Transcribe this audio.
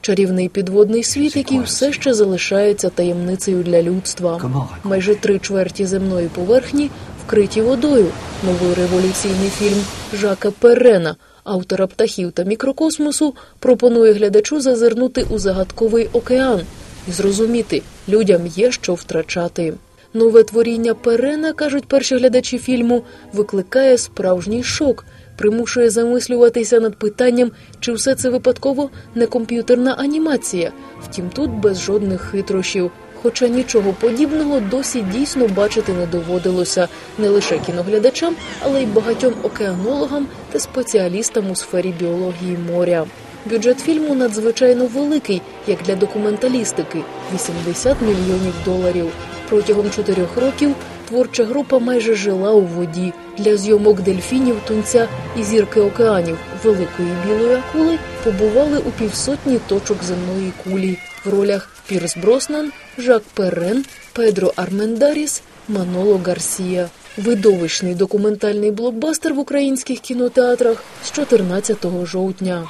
Чарівний підводний світ, який все ще залишається таємницею для людства. Майже три чверті земної поверхні вкриті водою. Новий революційний фільм Жака Перена, автора птахів та мікрокосмосу, пропонує глядачу зазирнути у загадковий океан і зрозуміти, людям є що втрачати. Нове творіння Перена, кажуть перші глядачі фільму, викликає справжній шок, примушує замислюватися над питанням, чи все це випадково не комп'ютерна анімація. Втім, тут без жодних хитрощів. Хоча нічого подібного досі дійсно бачити не доводилося не лише кіноглядачам, але й багатьом океанологам та спеціалістам у сфері біології моря. Бюджет фільму надзвичайно великий, як для документалістики 80 мільйонів доларів. Протягом чотирьох років творча група майже жила у воді. Для зйомок дельфінів, тунця і зірки океанів великої білої акули побували у півсотні точок земної кулі в ролях Пірс Броснан, Жак Перрен, Педро Армендаріс, Маноло Гарсія. Видовищний документальний блокбастер в українських кінотеатрах з 14 жовтня.